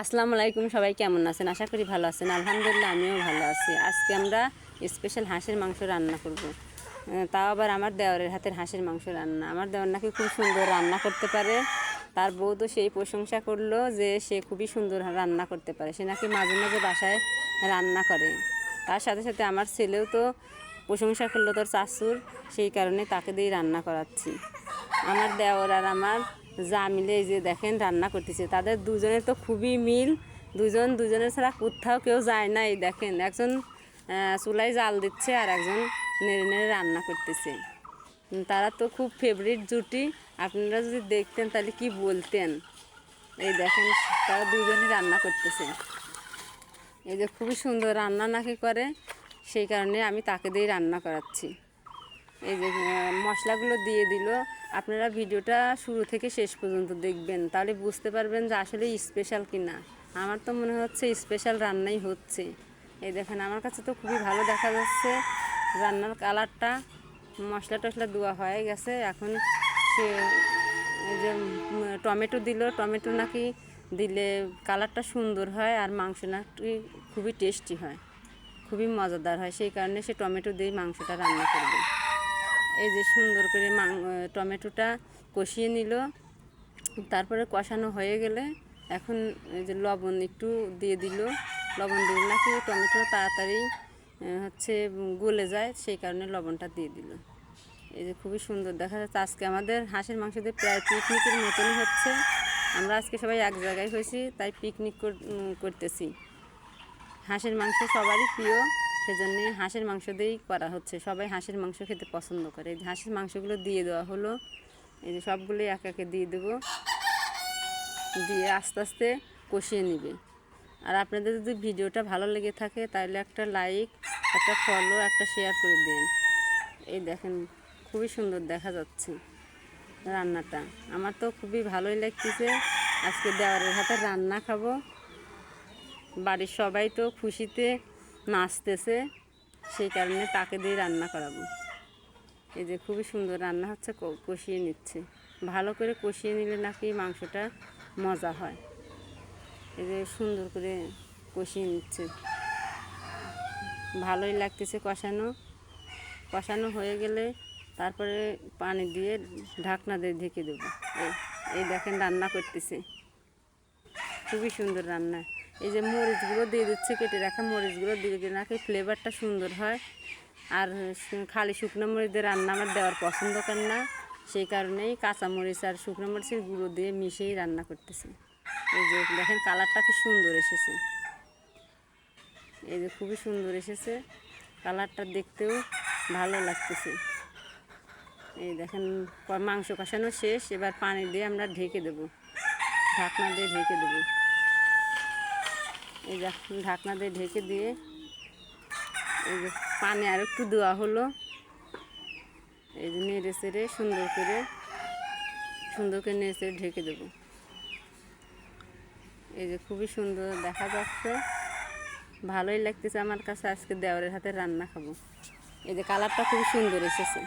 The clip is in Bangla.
আসসালামু আলাইকুম, সবাই কেমন আছেন? আশা করি ভালো আছেন। আলহামদুলিল্লাহ, আমিও ভালো আছি। আজকে আমরা স্পেশাল হাঁসের মাংস রান্না করব। তাও আবার আমার দেওরের হাতের হাঁসের মাংস রান্না। আমার দেওয়ার নাকি খুব সুন্দর রান্না করতে পারে। তার বউ তো সেই প্রশংসা করল যে সে খুবই সুন্দর রান্না করতে পারে। সে নাকি মাঝে মাঝে বাসায় রান্না করে। তার সাথে সাথে আমার ছেলেও তো প্রশংসা করল তোর চাচুর সেই কারণে তাকে দিয়েই রান্না করাচ্ছি। আমার দেওর আর আমার যা মিলে এই যে দেখেন রান্না করতেছে। তাদের দুজনের তো খুবই মিল। দুজন, দুজনের ছাড়া কোথাও কেউ যায় না এই দেখেন। একজন চুলায় জাল দিচ্ছে আর একজন নেড়ে নেড়ে রান্না করতেছে। তারা তো খুব ফেভারিট জুটি। আপনারা যদি দেখতেন তাহলে কি বলতেন? এই দেখেন, তারা দুজনই রান্না করতেছে। এই যে খুবই সুন্দর রান্না নাকি করে, সেই কারণে আমি তাকে দিয়েই রান্না করাচ্ছি। এই যে মশলাগুলো দিয়ে দিল। আপনারা ভিডিওটা শুরু থেকে শেষ পর্যন্ত দেখবেন, তাহলে বুঝতে পারবেন যে আসলে স্পেশাল কি না আমার তো মনে হচ্ছে স্পেশাল রান্নাই হচ্ছে। এই দেখেন, আমার কাছে তো খুবই ভালো দেখা যাচ্ছে রান্নার কালারটা। মশলা টশলা দেওয়া হয়ে গেছে, এখন সে যে টমেটো দিল। টমেটো নাকি দিলে কালারটা সুন্দর হয় আর মাংস নাকি খুবই টেস্টি হয়, খুবই মজাদার হয়। সেই কারণে সে টমেটো দিয়ে মাংসটা রান্না করবে। এই যে সুন্দর করে মাং টমেটোটা কষিয়ে নিল। তারপরে কষানো হয়ে গেলে এখন এই যে লবণ একটু দিয়ে দিল। লবণ দিলে নাকি টমেটো তাড়াতাড়ি হচ্ছে গলে যায়, সেই কারণে লবণটা দিয়ে দিল। এই যে খুবই সুন্দর দেখা যাচ্ছে। আজকে আমাদের হাঁসের মাংস দিয়ে প্রায় পিকনিকের মতনই হচ্ছে। আমরা আজকে সবাই এক জায়গায় হয়েছি, তাই পিকনিক করতেছি। হাঁসের মাংস সবারই প্রিয়। সেজন্য হাঁসের মাংস দিয়েই করা হচ্ছে। সবাই হাঁসের মাংস খেতে পছন্দ করে। এই হাঁসের মাংসগুলো দিয়ে দেওয়া হলো, এই যে সবগুলো এক একে দিয়ে দেবো। দিয়ে আস্তে আস্তে কষিয়ে নিবে। আর আপনাদের যদি ভিডিওটা ভালো লেগে থাকে, তাহলে একটা লাইক, একটা ফলো একটা শেয়ার করে দিন। এই দেখেন, খুবই সুন্দর দেখা যাচ্ছে রান্নাটা। আমার তো খুবই ভালোই লাগতেছে। আজকে দেওয়ারের হাতে রান্না খাব। বাড়ির সবাই তো খুশিতে নাচতেছে, সেই কারণে তাকে দিয়ে রান্না করাবো। এই যে খুবই সুন্দর রান্না হচ্ছে কষিয়ে নিচ্ছে। ভালো করে কষিয়ে নিলে নাকি মাংসটা মজা হয়। এই যে সুন্দর করে কষিয়ে নিচ্ছে। ভালোই লাগতেছে কষানো। কষানো হয়ে গেলে তারপরে পানি দিয়ে ঢাকনা দিয়ে ঢেকে দেবো। এই দেখেন রান্না করতেছে। খুবই সুন্দর রান্না। এই যে মরিচগুলো দিয়ে দিচ্ছে, কেটে রাখা মরিচগুলো দিয়ে নাকি ফ্লেভারটা সুন্দর হয়। আর খালি শুকনো মরিচ দিয়ে রান্না আমার দেওয়ার পছন্দ করে না। সেই কারণেই কাঁচা মরিচ আর শুকনো মরিচের গুঁড়ো দিয়ে মিশিয়েই রান্না করতেছি। এই যে দেখেন কালারটা কি সুন্দর এসেছে। এই যে খুবই সুন্দর এসেছে। কালারটা দেখতেও ভালো লাগতেছে। এই দেখেন, মাংস কষানো শেষ। এবার পানি দিয়ে আমরা ঢেকে দেবো। ঢাকনা দিয়ে ঢেকে দেবো। এই দেখ ঢাকনা দিয়ে ঢেকে দিয়ে এই যে পানি আর একটু দেওয়া হলো। এই যে নেড়ে চেড়ে সুন্দর করে সুন্দর করে নেড়ে চেড়ে ঢেকে দেবো। এই যে খুবই সুন্দর দেখা যাচ্ছে। ভালোই লাগতেছে আমার কাছে, আজকে দেওয়ারের হাতে রান্না খাব। এই যে কালারটা খুবই সুন্দর এসেছে।